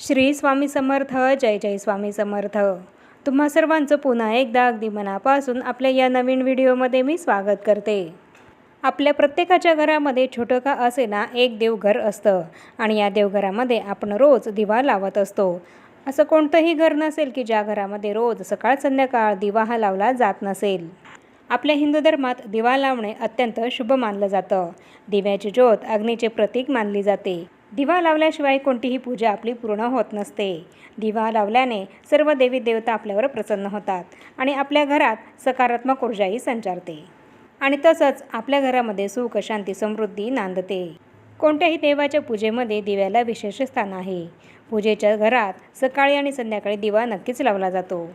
श्री स्वामी समर्थ जय जय स्वामी समर्थ. तुम्हा सर्वांचं पुन्हा एकदा अगदी मनापासून आपल्या या नवीन व्हिडिओमध्ये मी स्वागत करते. आपल्या प्रत्येकाच्या घरामध्ये छोटं का असे ना एक देवघर असतं आणि या देवघरामध्ये आपण रोज दिवा लावत असतो. असं कोणतंही घर नसेल की ज्या घरामध्ये रोज सकाळ संध्याकाळ दिवा हा लावला जात नसेल. आपल्या हिंदू धर्मात दिवा लावणे अत्यंत शुभ मानलं जातं. दिव्याची ज्योत अग्नीचे प्रतीक मानली जाते. दिवा लावल्याशिवाय कोणतीही पूजा आपली पूर्ण होत नसते. दिवा लावल्याने सर्व देवी देवता आपल्यावर प्रसन्न होतात आणि आपल्या घरात सकारात्मक ऊर्जाही संचारते. आणि तसंच आपल्या घरामध्ये सुख शांती समृद्धी नांदते. कोणत्याही देवाच्या पूजेमध्ये दिव्याला विशेष स्थान आहे. पूजेच्या घरात सकाळी आणि संध्याकाळी दिवा नक्कीच लावला जातो.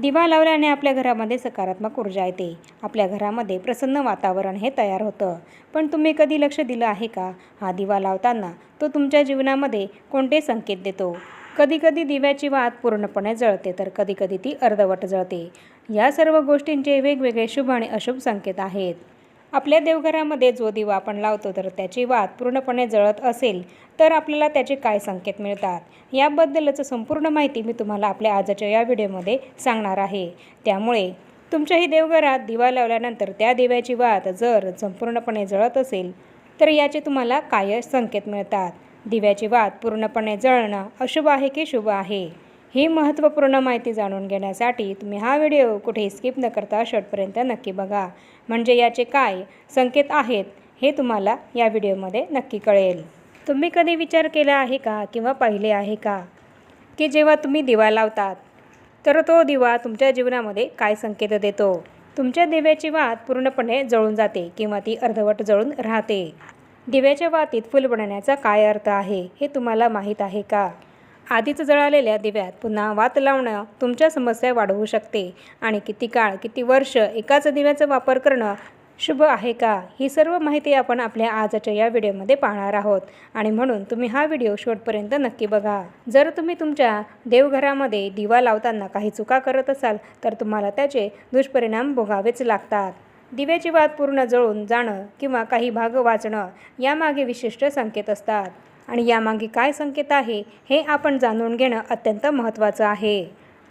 दिवा लावल्याने आपल्या घरामध्ये सकारात्मक ऊर्जा येते. आपल्या घरामध्ये प्रसन्न वातावरण हे तयार होतं. पण तुम्ही कधी लक्ष दिलं आहे का? हा दिवा लावताना तो तुमच्या जीवनामध्ये कोणते संकेत देतो? कधीकधी दिव्याची वात पूर्णपणे जळते तर कधीकधी ती अर्धवट जळते. या सर्व गोष्टींचे वेगवेगळे शुभ आणि अशुभ संकेत आहेत. आपल्या देवघरामध्ये जो दिवा आपण लावतो तर त्याची वात पूर्णपणे जळत असेल तर आपल्याला त्याचे काय संकेत मिळतात? याबद्दलच संपूर्ण माहिती मी तुम्हाला आपल्या आजच्या या व्हिडिओमध्ये सांगणार आहे. त्यामुळे तुमच्याही देवघरात दिवा लावल्यानंतर त्या दिव्याची वात जर संपूर्णपणे जळत असेल तर याचे तुम्हाला काय संकेत मिळतात? दिव्याची वात पूर्णपणे जळणं अशुभ आहे की शुभ आहे? ही महत्त्वपूर्ण माहिती जाणून घेण्यासाठी तुम्ही हा व्हिडिओ कुठेही स्किप न करता शेवटपर्यंत नक्की बघा. म्हणजे याचे काय संकेत आहेत हे तुम्हाला या व्हिडिओमध्ये नक्की कळेल. तुम्ही कधी विचार केला आहे का किंवा पाहिले आहे का? की जेव्हा तुम्ही दिवा लावतात तर तो दिवा तुमच्या जीवनामध्ये काय संकेत देतो? तुमच्या दिव्याची वात पूर्णपणे जळून जाते किंवा ती अर्धवट जळून राहते. दिव्याच्या वातीत फुल बनण्याचा काय अर्थ आहे हे तुम्हाला माहीत आहे का? आधीच जळालेल्या दिव्यात पुन्हा वात लावणं तुमच्या समस्या वाढवू शकते. आणि किती काळ किती वर्ष एकाच दिव्याचा वापर करणं शुभ आहे का? ही सर्व माहिती आपण आपल्या आजच्या या व्हिडिओमध्ये पाहणार आहोत. आणि म्हणून तुम्ही हा व्हिडिओ शेवटपर्यंत नक्की बघा. जर तुम्ही तुमच्या देवघरामध्ये दिवा लावताना काही चुका करत असाल तर तुम्हाला त्याचे दुष्परिणाम भोगावेच लागतात. दिव्याची वात पूर्ण जळून जाणं किंवा काही भाग वाचणं यामागे विशिष्ट संकेत असतात. आणि यामागे काय संकेत आहे हे आपण जाणून घेणं अत्यंत महत्त्वाचं आहे.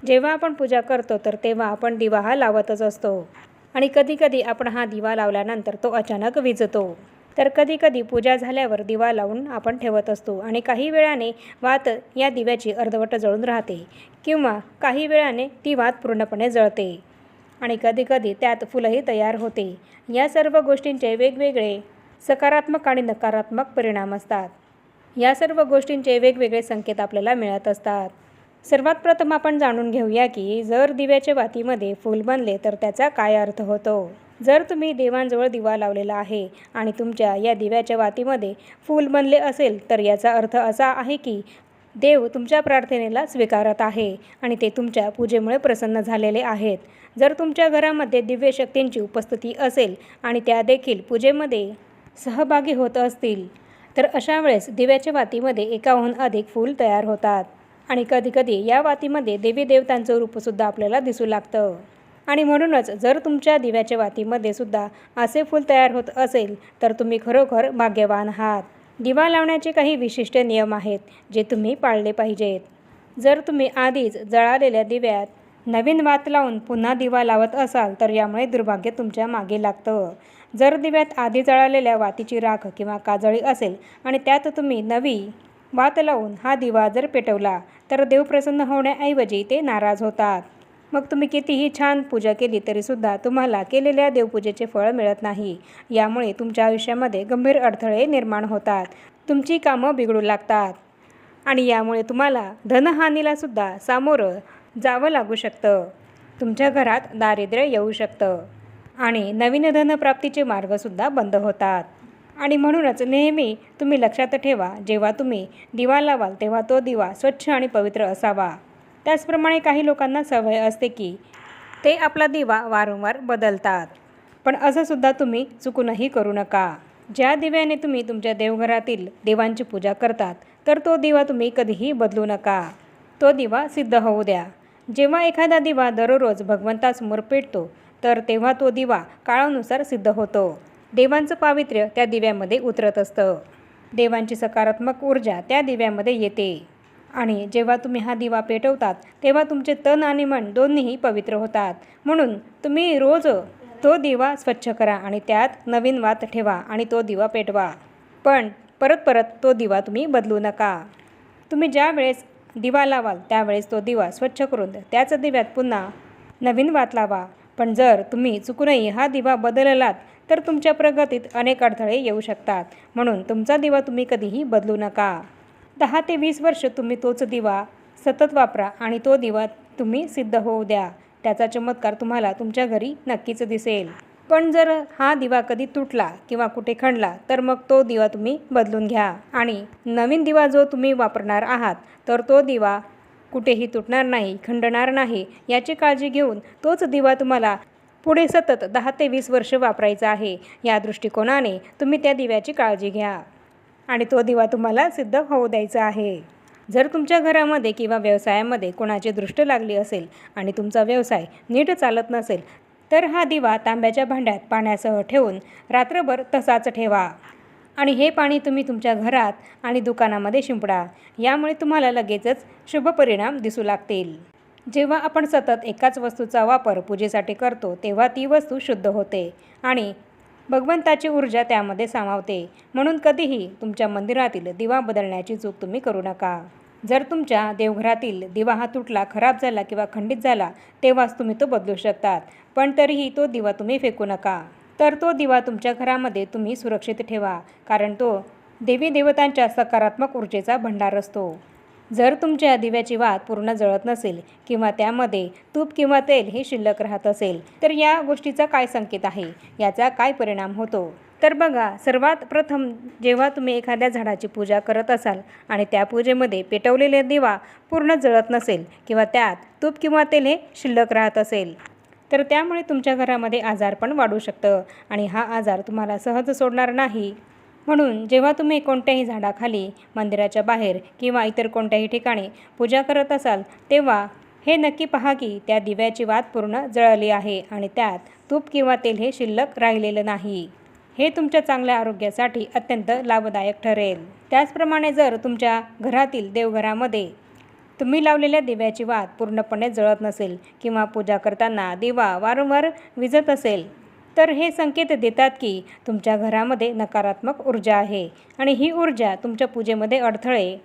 जेव्हा आपण पूजा करतो तर तेव्हा आपण दिवा हा लावतच असतो. आणि कधीकधी आपण हा दिवा लावल्यानंतर तो अचानक विजतो. तर कधीकधी पूजा झाल्यावर दिवा लावून आपण ठेवत असतो आणि काही वेळाने वात या दिव्याची अर्धवट जळून राहते किंवा काही वेळाने ती वात पूर्णपणे जळते. आणि कधीकधी त्यात फुलंही तयार होते. या सर्व गोष्टींचे वेगवेगळे सकारात्मक आणि नकारात्मक परिणाम असतात. या सर्व गोष्टींचे वेगवेगळे संकेत आपल्याला मिळत असतात. सर्वात प्रथम आपण जाणून घेऊया की जर दिव्याच्या वातीमध्ये फूल बनले तर त्याचा काय अर्थ होतो? जर तुम्ही देवांजवळ दिवा लावलेला आहे आणि तुमच्या या दिव्याच्या वातीमध्ये फूल बनले असेल तर याचा अर्थ असा आहे की देव तुमच्या प्रार्थनेला स्वीकारत आहे आणि ते तुमच्या पूजेमुळे प्रसन्न झालेले आहेत. जर तुमच्या घरामध्ये दिव्य शक्तींची उपस्थिती असेल आणि त्या देखील पूजेमध्ये सहभागी होत असतील तर अशा वेळेस दिव्याच्या वातीमध्ये एकाहून अधिक फूल तयार होतात. आणि कधीकधी या वातीमध्ये देवी देवतांचं रूपसुद्धा आपल्याला दिसू लागतं. आणि म्हणूनच जर तुमच्या दिव्याच्या वातीमध्ये सुद्धा असे फूल तयार होत असेल तर तुम्ही खरोखर भाग्यवान आहात. दिवा लावण्याचे काही विशिष्ट नियम आहेत जे तुम्ही पाळले पाहिजेत. जर तुम्ही आधीच जळालेल्या दिव्यात नवीन वात लावून पुन्हा दिवा लावत असाल तर यामुळे दुर्भाग्य तुमच्या मागे लागतं. जर दिव्यात आधी जळालेल्या वातीची राख किंवा काजळी असेल आणि त्यात तुम्ही नवी वात लावून हा दिवा जर पेटवला तर देव प्रसन्न होण्याऐवजी ते नाराज होतात. मग तुम्ही कितीही छान पूजा केली तरीसुद्धा तुम्हाला केलेल्या देवपूजेचे फळ मिळत नाही. यामुळे तुमच्या आयुष्यामध्ये गंभीर अडथळे निर्माण होतात. तुमची कामं बिघडू लागतात. आणि यामुळे तुम्हाला धनहानीलासुद्धा सामोरं जावं लागू शकतं. तुमच्या घरात दारिद्र्य येऊ शकतं. आणि नवीन धनप्राप्तीचे मार्गसुद्धा बंद होतात. आणि म्हणूनच नेहमी तुम्ही लक्षात ठेवा जेव्हा तुम्ही दिवा लावाल तेव्हा तो दिवा स्वच्छ आणि पवित्र असावा. त्याचप्रमाणे काही लोकांना सवय असते की ते आपला दिवा वारंवार बदलतात. पण असंसुद्धा तुम्ही चुकूनही करू नका. ज्या दिव्याने तुम्ही तुमच्या देवघरातील देवांची पूजा करतात तर तो दिवा तुम्ही कधीही बदलू नका. तो दिवा सिद्ध होऊ द्या. जेव्हा एखादा दिवा दररोज भगवंतासमोर पेटतो तर तेव्हा तो दिवा काळानुसार सिद्ध होतो. देवांचं पावित्र्य त्या दिव्यामध्ये उतरत असतं. देवांची सकारात्मक ऊर्जा त्या दिव्यामध्ये येते. आणि जेव्हा तुम्ही हा दिवा पेटवतात तेव्हा तुमचे तन आणि मन दोन्हीही पवित्र होतात. म्हणून तुम्ही रोज तो दिवा स्वच्छ करा आणि त्यात नवीन वात ठेवा आणि तो दिवा पेटवा. पण परत परत तो दिवा तुम्ही बदलू नका. तुम्ही ज्या वेळेस दिवा लावाल त्यावेळेस तो दिवा स्वच्छ करून त्याच दिव्यात पुन्हा नवीन वात लावा. पण जर तुम्ही चुकूनही हा दिवा बदललात तर तुमच्या प्रगतीत अनेक अडथळे येऊ शकतात. म्हणून तुमचा दिवा तुम्ही कधीही बदलू नका. दहा ते वीस वर्ष तुम्ही तोच दिवा सतत वापरा आणि तो दिवा तुम्ही सिद्ध होऊ द्या. त्याचा चमत्कार तुम्हाला तुमच्या घरी नक्कीच दिसेल. पण जर हा दिवा कधी तुटला किंवा कुठे खणला तर मग तो दिवा तुम्ही बदलून घ्या. आणि नवीन दिवा जो तुम्ही वापरणार आहात तर तो दिवा कुठेही तुटणार नाही खंडणार नाही याची काळजी घेऊन तोच दिवा तुम्हाला पुढे सतत दहा ते वीस वर्ष वापरायचा आहे. या दृष्टिकोनाने तुम्ही त्या दिव्याची काळजी घ्या. आणि तो दिवा तुम्हाला सिद्ध होऊ द्यायचा आहे. जर तुमच्या घरामध्ये किंवा व्यवसायामध्ये कोणाची दृष्ट लागली असेल आणि तुमचा व्यवसाय नीट चालत नसेल तर हा दिवा तांब्याच्या भांड्यात पाण्यासह ठेवून रात्रभर तसाच ठेवा. आणि हे पाणी तुम्ही तुमच्या घरात आणि दुकानामध्ये शिंपडा. यामुळे तुम्हाला लगेचच शुभ परिणाम दिसू लागतील. जेव्हा आपण सतत एकाच वस्तूचा वापर पूजेसाठी करतो तेव्हा ती वस्तू शुद्ध होते आणि भगवंताची ऊर्जा त्यामध्ये सामावते. म्हणून कधीही तुमच्या मंदिरातील दिवा बदलण्याची चूक तुम्ही करू नका. जर तुमच्या देवघरातील दिवा हा तुटला खराब झाला किंवा खंडित झाला तेव्हाच तुम्ही तो बदलू शकतात. पण तरीही तो दिवा तुम्ही फेकू नका. तर तो दिवा तुमच्या घरामध्ये तुम्ही सुरक्षित ठेवा कारण तो देवी देवतांच्या सकारात्मक ऊर्जेचा भंडार असतो. जर तुमच्या दिव्याची वात पूर्ण जळत नसेल किंवा त्यामध्ये तूप किंवा तेल हे शिल्लक राहत असेल तर या गोष्टीचा काय संकेत आहे? याचा काय परिणाम होतो? तर बघा सर्वात प्रथम जेव्हा तुम्ही एखाद्या झाडाची पूजा करत असाल आणि त्या पूजेमध्ये पेटवलेले दिवा पूर्ण जळत नसेल किंवा त्यात तूप किंवा तेल हे शिल्लक राहत असेल तर त्यामुळे तुमच्या घरामध्ये आजार पण वाढू शकतं आणि हा आजार तुम्हाला सहज सोडणार नाही. म्हणून जेव्हा तुम्ही कोणत्याही झाडाखाली मंदिराच्या बाहेर किंवा इतर कोणत्याही ठिकाणी पूजा करत असाल तेव्हा हे नक्की पहा की त्या दिव्याची वात पूर्ण जळली आहे आणि त्यात तूप किंवा तेल हे शिल्लक राहिलेलं नाही. हे तुमच्या चांगल्या आरोग्यासाठी अत्यंत लाभदायक ठरेल. त्याचप्रमाणे जर तुमच्या घरातील देवघरामध्ये तुम्ही लावलेल्या दिव्याची वात पूर्णपणे जळत नसेल किंवा पूजा करताना दिवा वारंवार विजत असेल तर हे संकेत देतात की तुमच्या घरामध्ये नकारात्मक ऊर्जा आहे आणि ही ऊर्जा तुमच्या पूजेमध्ये अडथळे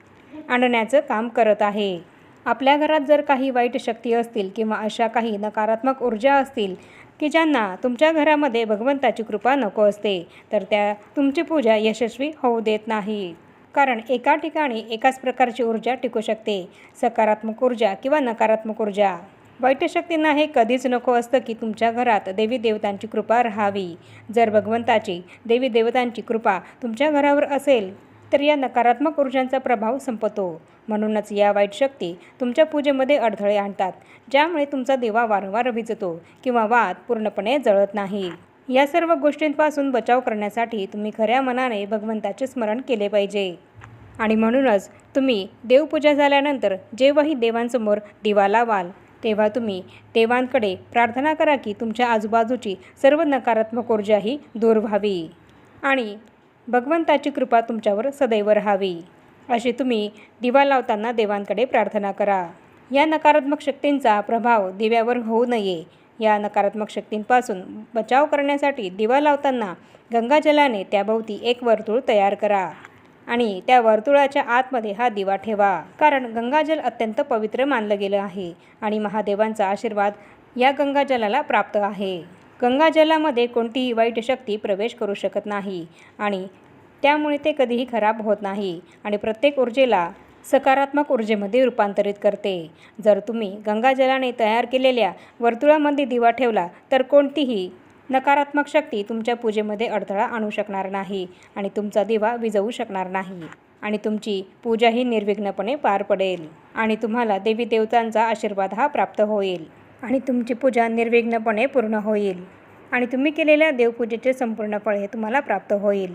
आणण्याचं काम करत आहे. आपल्या घरात जर काही वाईट शक्ती असतील किंवा अशा काही नकारात्मक ऊर्जा असतील की ज्यांना तुमच्या घरामध्ये भगवंताची कृपा नको असते तर त्या तुमची पूजा यशस्वी होऊ देत नाही. कारण एका ठिकाणी एकाच प्रकारची ऊर्जा टिकू शकते सकारात्मक ऊर्जा किंवा नकारात्मक ऊर्जा. वाईट शक्तींना हे कधीच नको असतं की तुमच्या घरात देवी देवतांची कृपा राहावी. जर भगवंताची देवी देवतांची कृपा तुमच्या घरावर असेल तर या नकारात्मक ऊर्जांचा प्रभाव संपतो. म्हणूनच या वाईट शक्ती तुमच्या पूजेमध्ये अडथळे आणतात ज्यामुळे तुमचा दिवा वारंवार विजतो किंवा वाद पूर्णपणे जळत नाही. या सर्व गोष्टींपासून बचाव करण्यासाठी तुम्ही खऱ्या मनाने भगवंताचे स्मरण केले पाहिजे. आणि म्हणूनच तुम्ही देवपूजा झाल्यानंतर जेव्हाही देवांसमोर दिवा लावाल तेव्हा तुम्ही देवांकडे प्रार्थना करा की तुमच्या आजूबाजूची सर्व नकारात्मक ऊर्जा ही दूर व्हावी. आणि भगवंताची कृपा तुमच्यावर सदैव राहावी. अशी तुम्ही दिवा लावताना देवांकडे प्रार्थना करा. या नकारात्मक शक्तींचा प्रभाव दिव्यावर होऊ नये. या नकारात्मक शक्तींपासून बचाव करण्यासाठी दिवा लावताना गंगाजलाने त्याभोवती एक वर्तुळ तयार करा. आणि त्या वर्तुळाच्या आतमध्ये हा दिवा ठेवा. कारण गंगाजल अत्यंत पवित्र मानलं गेलं आहे आणि महादेवांचा आशीर्वाद या गंगाजलाला प्राप्त आहे. गंगाजलामध्ये कोणतीही वाईट शक्ती प्रवेश करू शकत नाही आणि त्यामुळे ते कधीही खराब होत नाही आणि प्रत्येक ऊर्जेला सकारात्मक ऊर्जेमध्ये रूपांतरित करते. जर तुम्ही गंगाजलाने तयार केलेल्या वर्तुळामध्ये दिवा ठेवला तर कोणतीही नकारात्मक शक्ती तुमच्या पूजेमध्ये अडथळा आणू शकणार नाही आणि तुमचा दिवा विजवू शकणार नाही. आणि तुमची पूजाही निर्विघ्नपणे पार पडेल. आणि तुम्हाला देवी देवतांचा आशीर्वाद हा प्राप्त होईल. आणि तुमची पूजा निर्विघ्नपणे पूर्ण होईल. आणि तुम्ही केलेल्या देवपूजेचे संपूर्ण फळ हे तुम्हाला प्राप्त होईल.